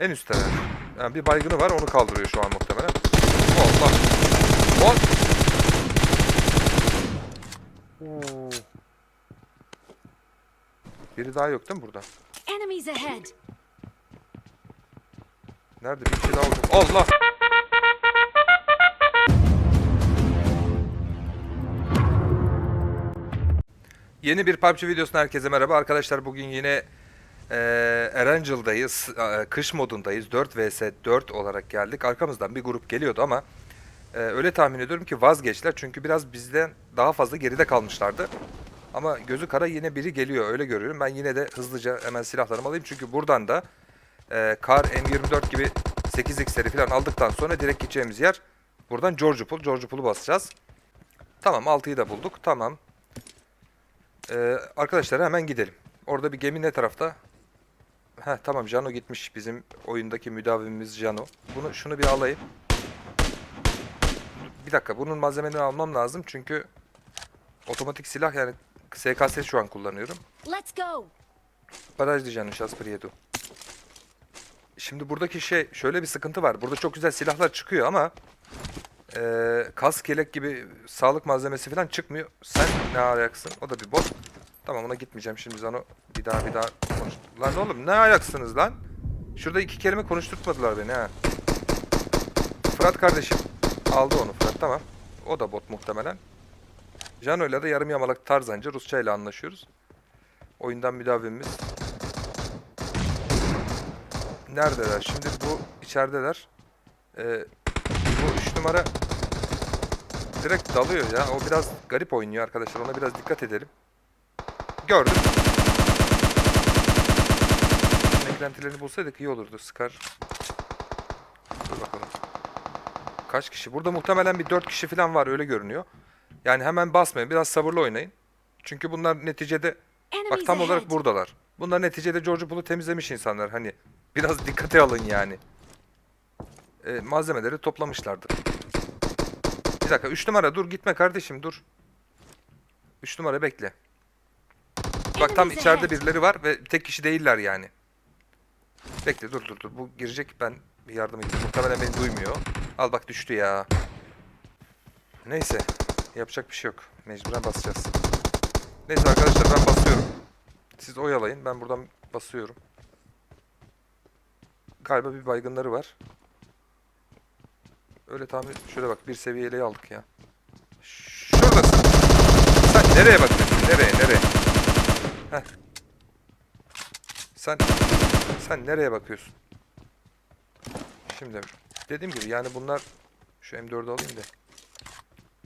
En üstte. Yani bir baygını var onu kaldırıyor şu an muhtemelen. Allah. Lan. Oo. Biri daha yok değil mi burada? Enemies ahead! Nerede bir kişi daha olacak? Allah! Yeni bir PUBG videosuna herkese merhaba. Arkadaşlar bugün yine eee Erangel'dayız. kış modundayız. 4 vs 4 olarak geldik. Arkamızdan bir grup geliyordu ama eee, öyle tahmin ediyorum ki vazgeçtiler. Çünkü biraz bizden daha fazla geride kalmışlardı. Ama gözü kara yine biri geliyor öyle görüyorum. Ben yine de hızlıca hemen silahlarımı alayım. Çünkü buradan da e, Kar M24 gibi 8x'leri falan aldıktan sonra direkt gideceğimiz yer buradan George Pool. George Pool'u basacağız. Tamam 6'yı da bulduk. Tamam. Ee, arkadaşlar hemen gidelim. Orada bir gemi ne tarafta? Heh tamam Jano gitmiş. Bizim oyundaki müdavimimiz Jano. Bunu şunu bir alayım. Bir dakika bunun malzemelerini almam lazım çünkü otomatik silah yani SKS şu an kullanıyorum. Let's go. Baraj diyeceğim Şaspriyedu. Şimdi buradaki şey şöyle bir sıkıntı var. Burada çok güzel silahlar çıkıyor ama e, kas kelek gibi sağlık malzemesi falan çıkmıyor. Sen ne ayaksın? O da bir bot. Tamam ona gitmeyeceğim şimdi Zano bir daha bir daha konuş. Lan oğlum ne ayaksınız lan? Şurada iki kelime konuşturtmadılar beni ha. Fırat kardeşim aldı onu Fırat tamam. O da bot muhtemelen. Jano'yla da yarım yamalak tarzanca Rusça ile anlaşıyoruz. Oyundan müdavimimiz. Neredeler? Şimdi bu içerideler. Ee, bu üç numara direkt dalıyor ya. O biraz garip oynuyor arkadaşlar. Ona biraz dikkat edelim. Gördüm. Eklentilerini bulsaydık iyi olurdu. Scar. Dur bakalım. Kaç kişi? Burada muhtemelen bir 4 kişi falan var öyle görünüyor. Yani hemen basmayın. Biraz sabırlı oynayın. Çünkü bunlar neticede Bak tam olarak buradalar. Bunlar neticede George Bull'u temizlemiş insanlar. Hani biraz dikkate alın yani. Ee, malzemeleri toplamışlardır. Bir dakika 3 numara dur gitme kardeşim dur. 3 numara bekle. Bak tam içeride birileri var ve tek kişi değiller yani. Bekle dur dur dur. Bu girecek ben bir yardım edeyim. Muhtemelen beni duymuyor. Al bak düştü ya. Neyse. Yapacak bir şey yok. Mecburen basacağız. Neyse arkadaşlar ben basıyorum. Siz oyalayın. Ben buradan basıyorum. Galiba bir baygınları var. Öyle tahmin Şöyle bak bir seviyeli aldık ya. Şuradasın. Sen nereye bakıyorsun? Nereye? Nereye? Heh. Sen sen nereye bakıyorsun? Şimdi dediğim gibi yani bunlar şu M4'ü alayım da.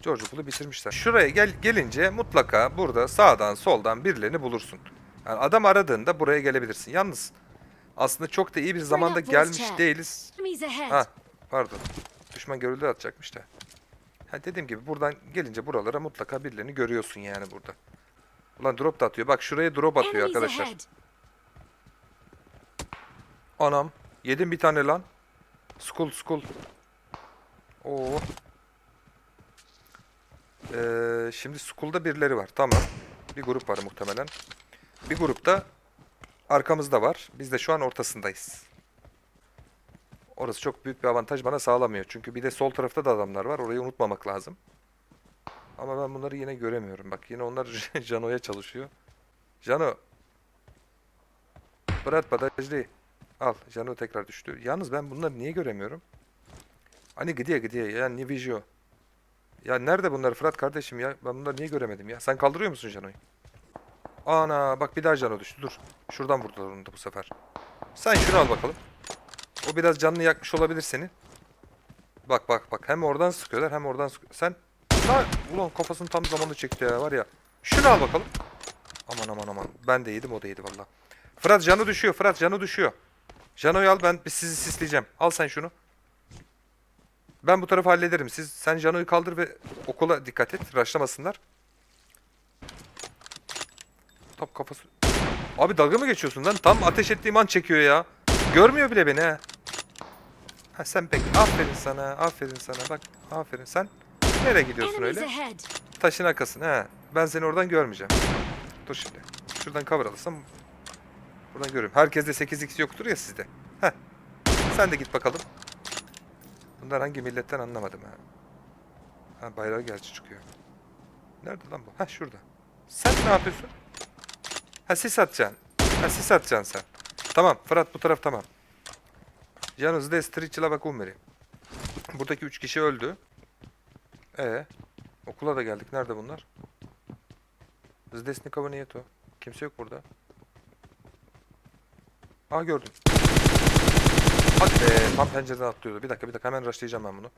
George Bull'u bitirmişler. Şuraya gel gelince mutlaka burada sağdan soldan birilerini bulursun. Yani adam aradığında buraya gelebilirsin. Yalnız aslında çok da iyi bir zamanda gelmiş değiliz. Ha pardon. Düşman görüldü atacakmış da. Ha dediğim gibi buradan gelince buralara mutlaka birilerini görüyorsun yani burada. Ulan drop da atıyor. Bak şuraya drop atıyor arkadaşlar. Anam. Yedim bir tane lan. Skul skul. Oo. Ee, şimdi Skull'da birileri var. Tamam. Bir grup var muhtemelen. Bir grupta arkamızda var. Biz de şu an ortasındayız. Orası çok büyük bir avantaj bana sağlamıyor. Çünkü bir de sol tarafta da adamlar var. Orayı unutmamak lazım. Ama ben bunları yine göremiyorum. Bak yine onlar Jano'ya çalışıyor. Jano. Bırak badajlı. Al. Jano tekrar düştü. Yalnız ben bunları niye göremiyorum? Hani gidiyor gidiyor ya ne vizyo. Ya nerede bunlar Fırat kardeşim ya? Ben bunları niye göremedim ya? Sen kaldırıyor musun Jano'yu? Ana bak bir daha Jano düştü. Dur. Şuradan vurdular onu da bu sefer. Sen şunu al bakalım. O biraz canını yakmış olabilir senin. Bak bak bak. Hem oradan sıkıyorlar hem oradan sıkıyor. Sen Ha, ulan kafasını tam zamanında çekti ya var ya. Şunu al bakalım. Aman aman aman. Ben de yedim o da yedi valla. Fırat canı düşüyor. Fırat canı düşüyor. Jano'yu al ben sizi sisleyeceğim. Al sen şunu. Ben bu tarafı hallederim. Siz sen Jano'yu kaldır ve okula dikkat et. Raşlamasınlar. Top kafası. Abi dalga mı geçiyorsun lan? Tam ateş ettiğim an çekiyor ya. Görmüyor bile beni ha. Ha sen pek. Aferin sana. Aferin sana. Bak aferin. Sen nereye gidiyorsun öyle? Taşın arkasına. He. Ben seni oradan görmeyeceğim. Dur şimdi. Şuradan cover alırsam buradan görürüm. Herkeste 8x yoktur ya sizde. Heh. Sen de git bakalım. Bunlar hangi milletten anlamadım ha. Ha bayrağı gerçi çıkıyor. Nerede lan bu? Ha şurada. Sen ne yapıyorsun? Ha sis atacaksın. Ha sis atacaksın sen. Tamam Fırat bu taraf tamam. Yalnız destriçila bak umeri. Buradaki üç kişi öldü. E okula da geldik. Nerede bunlar? Zdesnikova niyeto. Kimse yok burada. Aa gördüm. Hadi be tam pencereden atlıyordu. Bir dakika bir dakika hemen rushlayacağım ben bunu.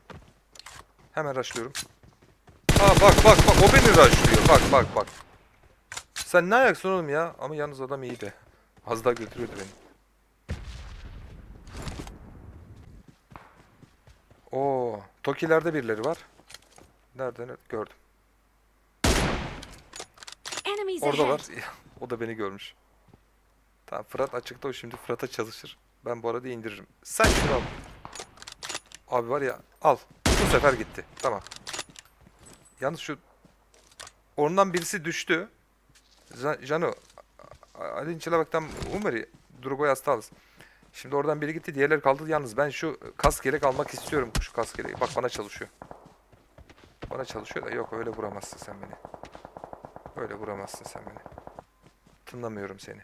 Hemen rushlıyorum. Aa bak bak bak o beni rushlıyor. Bak bak bak. Sen ne ayaksın oğlum ya? Ama yalnız adam iyiydi. Az daha götürüyordu beni. Oo, Toki'lerde birileri var. Nerede? nerede? Gördüm. Enemies Orada ahead. var. o da beni görmüş. Tamam Fırat açıkta o şimdi Fırat'a çalışır. Ben bu arada indiririm. Sen şunu al. Abi var ya al. Bu sefer gitti. Tamam. Yalnız şu ondan birisi düştü. Jano Adin Çılabak'tan Umeri Drugo'yu hasta alsın. Şimdi oradan biri gitti diğerleri kaldı yalnız ben şu kask yelek almak istiyorum şu kask yeleği. Bak bana çalışıyor. Bana çalışıyor da yok öyle vuramazsın sen beni. Öyle vuramazsın sen beni. Tınlamıyorum seni.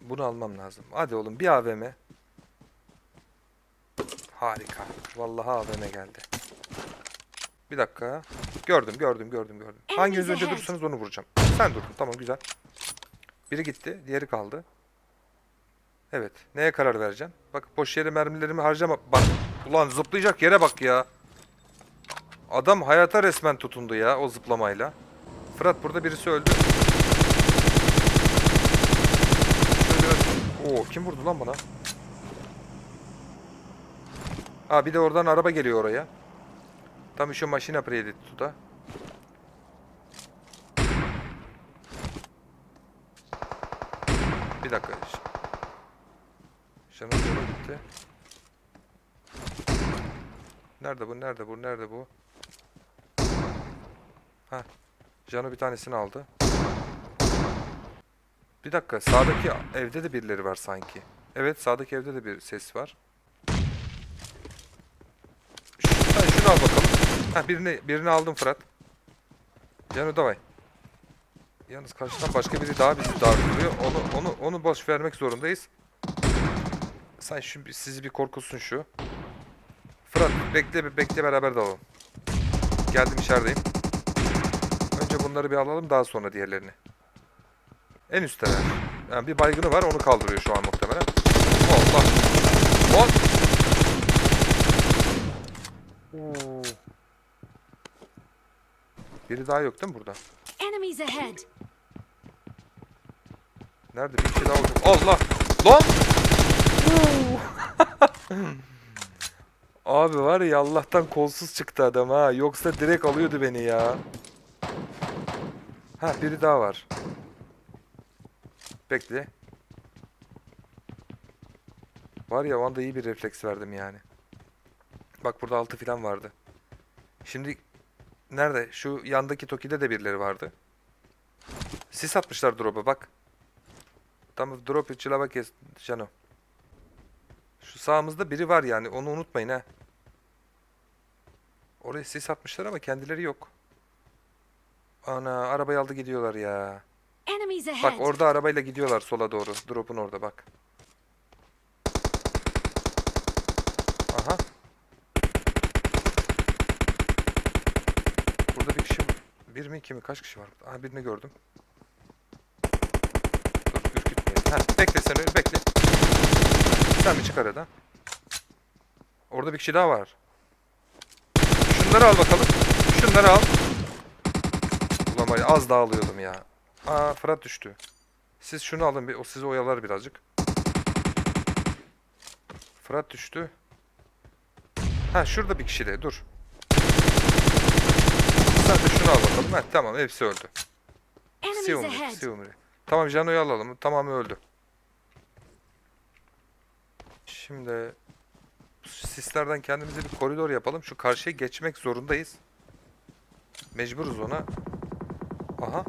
Bunu almam lazım. Hadi oğlum bir AVM. Harika. Vallahi AVM geldi. Bir dakika. Gördüm, gördüm, gördüm, gördüm. Hanginiz önce ahead. durursanız onu vuracağım. Sen durdun. Tamam güzel. Biri gitti, diğeri kaldı. Evet. Neye karar vereceğim? Bak boş yere mermilerimi harcama. Bak. Ulan zıplayacak yere bak ya. Adam hayata resmen tutundu ya o zıplamayla. Fırat burada birisi öldü. Oo kim vurdu lan bana? Ha bir de oradan araba geliyor oraya. Tam şu maşina preditti da. Bir dakika. Yola gitti. Nerede bu? Nerede bu? Nerede bu? Ha. Jano bir tanesini aldı. Bir dakika. Sağdaki evde de birileri var sanki. Evet sağdaki evde de bir ses var. Şu, sen şunu al bakalım. Ha birini birini aldım Fırat. Jano davay. Yalnız karşıdan başka biri daha bizi darlıyor. Onu onu onu boş vermek zorundayız. Sen şu sizi bir korkusun şu. Fırat bekle bekle beraber dalalım. Geldim içerideyim. Önce bunları bir alalım daha sonra diğerlerini. En üstteler. Yani bir baygını var onu kaldırıyor şu an muhtemelen. Allah. Lan. Oo. Biri daha yok değil mi burada? Enemies ahead. Nerede bir kişi daha oldu? Allah! Lan! Abi var ya Allah'tan kolsuz çıktı adam ha. Yoksa direkt alıyordu beni ya. Ha biri daha var. Bekle. Var ya o anda iyi bir refleks verdim yani. Bak burada altı falan vardı. Şimdi nerede? Şu yandaki Toki'de de birileri vardı. Sis atmışlar drop'a bak. Tamam drop içine bak Jano. Şu sağımızda biri var yani onu unutmayın ha. Oraya sis atmışlar ama kendileri yok. Ana arabayı aldı gidiyorlar ya. Bak orada arabayla gidiyorlar sola doğru. Drop'un orada bak. Aha. Burada bir kişi. Bir mi iki mi? Kaç kişi var? Aha birini gördüm. Dur ürkütmeyelim. Heh, bekle sen öyle bekle. Sen bir çık aradan. Orada bir kişi daha var. Şunları al bakalım. Şunları al. Var ya, az daha alıyordum ya. Aa Fırat düştü. Siz şunu alın bir o sizi oyalar birazcık. Fırat düştü. Ha şurada bir kişi de dur. Sen de şunu al bakalım. Ha, tamam hepsi öldü. Ahead. Siumri. Tamam Jano'yu alalım. Tamamı öldü. Şimdi sislerden kendimize bir koridor yapalım. Şu karşıya geçmek zorundayız. Mecburuz ona. Aha.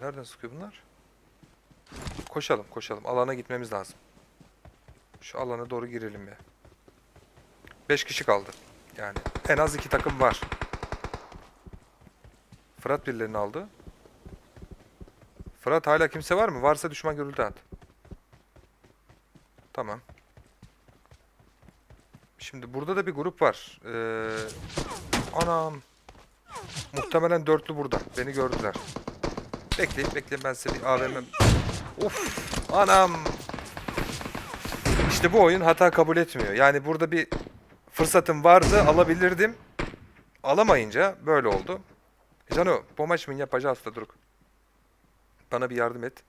Nereden sıkıyor bunlar? Koşalım, koşalım. Alana gitmemiz lazım. Şu alana doğru girelim ya. 5 kişi kaldı. Yani en az iki takım var. Fırat birilerini aldı. Fırat hala kimse var mı? Varsa düşman görüldü at. Tamam. Şimdi burada da bir grup var. Ee, anam. Muhtemelen dörtlü burada. Beni gördüler. Bekleyin bekleyin ben size bir AVM... Of anam. İşte bu oyun hata kabul etmiyor. Yani burada bir fırsatım vardı alabilirdim. Alamayınca böyle oldu. Cano pomaç mı yapacağız da duruk. Bana bir yardım et.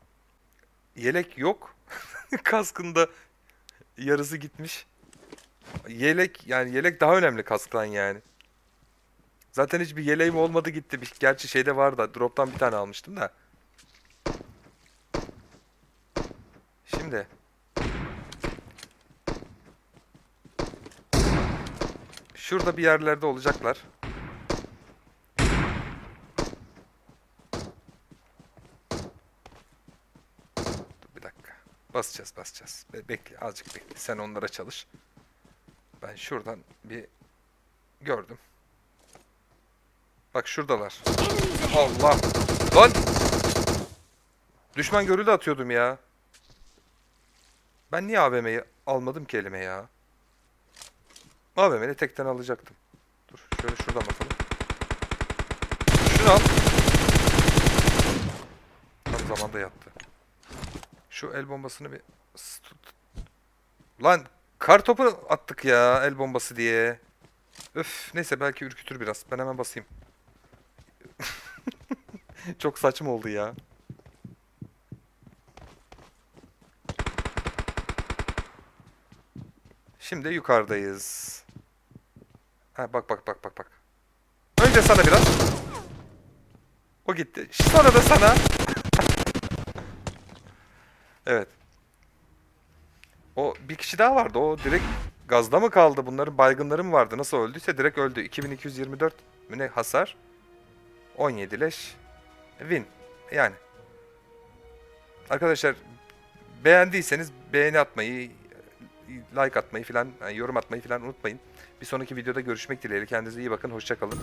Yelek yok. Kaskında yarısı gitmiş. Yelek yani yelek daha önemli kasktan yani. Zaten hiçbir yeleğim olmadı gitti. Gerçi şeyde vardı. Drop'tan bir tane almıştım da. Şimdi. Şurada bir yerlerde olacaklar. Dur bir dakika. Basacağız basacağız. Be- bekle azıcık bekle. Sen onlara çalış. Ben şuradan bir gördüm. Bak şuradalar. Allah. Lan. Düşman görüldü atıyordum ya. Ben niye AVM'yi almadım ki elime ya? AVM'ni tekten alacaktım. Dur şöyle şuradan bakalım. Şunu al. Tam zamanda yattı. Şu el bombasını bir. Lan kar topu attık ya el bombası diye. Öf neyse belki ürkütür biraz. Ben hemen basayım. Çok saçma oldu ya. Şimdi yukarıdayız. Ha bak bak bak bak bak. Önce sana biraz. O gitti. Sonra da sana. evet. O bir kişi daha vardı. O direkt gazda mı kaldı? Bunların baygınları mı vardı? Nasıl öldüyse direkt öldü. 2224 mü ne hasar? 17 leş. Win. Yani. Arkadaşlar beğendiyseniz beğeni atmayı, like atmayı filan, yani yorum atmayı filan unutmayın. Bir sonraki videoda görüşmek dileğiyle. Kendinize iyi bakın. Hoşçakalın.